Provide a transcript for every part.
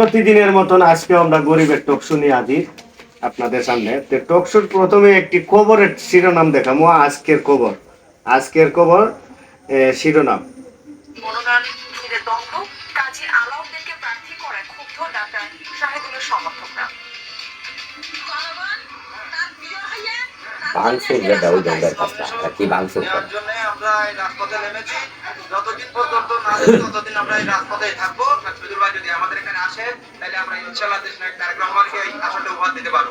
প্রতিদিনের মতন আজকে আমরা গরিবের টকশো নিয়ে হাজির আপনাদের সামনে। তো টকশোর প্রথমে একটি খবরের শিরোনাম দেখামো আজকের খবর। আজকের খবর শিরোনাম। ভাঙচুর যেটা ওই জঙ্গের কাজটা কি ভাঙচুর? করে রাজপথে যতদিন পর্যন্ত না ততদিন আমরা এই রাজপথেই থাকব আর সুদূর ভাই যদি আমাদের এখানে আসে তাহলে আমরা ইনশাল্লাহ দেশ নায়ক তারেক রহমানকে এই আসলে উপহার দিতে পারব।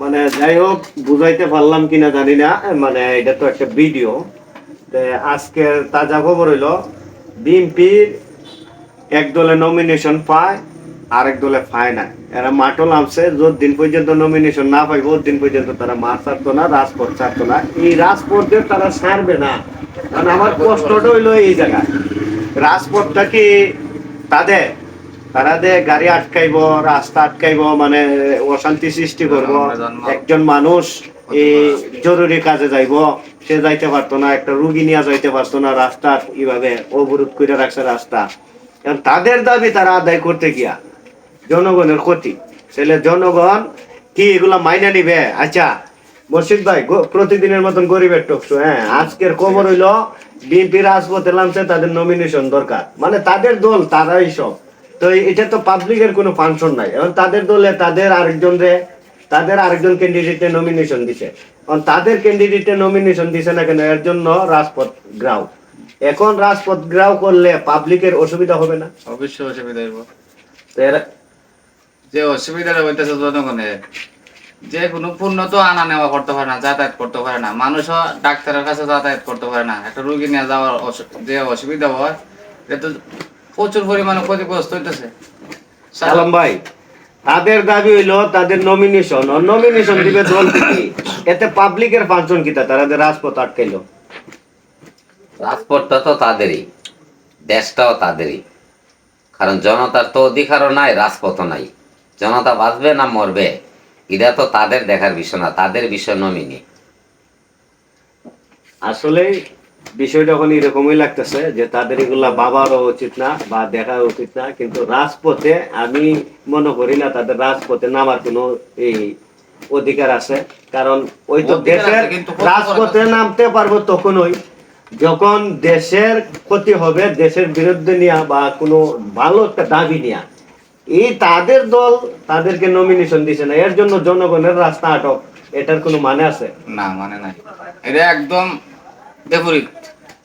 মানে যাই হোক বুঝাইতে পারলাম কিনা জানি না মানে এটা তো একটা ভিডিও। আজকের তাজা খবর হইল বিএনপির এক দলে নমিনেশন পায় আরেক দলে পায় না এরা মাঠও নামছে যত দিন পর্যন্ত নমিনেশন না পাইব দিন পর্যন্ত তারা মাঠ ছাড়তো না রাজপথ ছাড়তো না। এই রাজপথদের তারা ছাড়বে না। কারণ আমার কষ্টটা হইল এই জায়গায়। রাজপথটা কি তাদের? তারা দে গাড়ি আটকাইব রাস্তা আটকাইব মানে অশান্তি সৃষ্টি করব। একজন মানুষ এই জরুরি কাজে যাইব সে যাইতে পারতো না একটা রুগী নিয়ে যাইতে পারতো না রাস্তা কীভাবে অবরোধ করে রাখছে রাস্তা। এখন তাদের দাবি তারা আদায় করতে গিয়া। জনগণের ক্ষতি। তাহলে জনগণ কি এগুলা মাইনা নিবে? আচ্ছা মুর্শিদ ভাই গো- প্রতিদিনের মতন গরিবের টকশো হ্যাঁ? আজকের খবর হইল বিএনপি রাজপথে নামছে তাদের নমিনেশন দরকার। মানে তাদের দল তারাই সব। তো এটা তো পাবলিকের কোনো ফাংশন নাই। এখন তাদের দলে তাদের আরেকজন রে তাদের আরেকজন ক্যান্ডিডেটে নমিনেশন দিছে। এখন তাদের ক্যান্ডিডেটে নমিনেশন দিছে না কেন? এর জন্য রাজপথ গ্রাউ। এখন রাজপথ গ্রাউ করলে পাবলিকের অসুবিধা হবে না? অবশ্যই অসুবিধা হইব। তো এরা যে অসুবিধাটা হইতেছে জনগণের যে কোনো পণ্য তো আনা নেওয়া করতে পারে না যাতায়াত করতে পারে না। মানুষও ডাক্তারের কাছে যাতায়াত করতে পারে না। একটা রুগী নিয়ে যাওয়ার অসু- যে অসুবিধা হয় এটা তো প্রচুর পরিমাণে ক্ষতিগ্রস্ত হইতেছে। সালাম ভাই তাদের দাবি হইল তাদের নমিনেশন নমিনেশন দিবে দল এতে পাবলিকের ফাংশন কিতা? তারা যে রাজপথ আটকাইলো। রাজপথটা তো তাদেরই। দেশটাও তাদেরই। কারণ জনতার তো অধিকারও নাই রাজপথও নাই। জনতা বাঁচবে না মরবে? এটা তো তাদের দেখার বিষয় না তাদের বিষয় নমিনি। আসলে বিষয়টা এখন এরকমই লাগতেছে যে তাদের এগুলা বাবারও উচিত না বা দেখা উচিত না কিন্তু রাজপথে আমি মনে করি না তাদের রাজপথে নামার কোনো এই অধিকার আছে। কারণ ওই তো দেশের রাজপথে নামতে পারব তখনই। যখন দেশের ক্ষতি হবে দেশের বিরুদ্ধে নিয়া বা কোনো ভালো একটা দাবি নিয়া এই তাদের দল তাদেরকে নমিনেশন দিছে না। এর জন্য জনগণের রাস্তা আটক। এটার কোনো মানে আছে? না মানে নাই। এটা একদম বিপরীত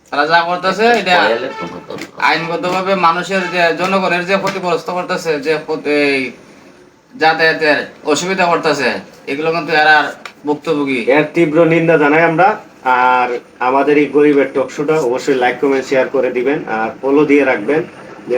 তারা যা করতেছে এটা বয়ালের কোনো তো না। আইনগত ভাবে মানুষের যে জনগণের যে ক্ষতিগ্রস্ত করতেছে যে যাতায়াতের অসুবিধা করতেছে এগুলো কিন্তু এরা ভুক্তভোগী। এর তীব্র নিন্দা জানাই আমরা। আর আমাদের এই গরিবের টকশোটা অবশ্যই লাইক কমেন্ট শেয়ার করে দিবেন। আর ফলো দিয়ে রাখবেন। যে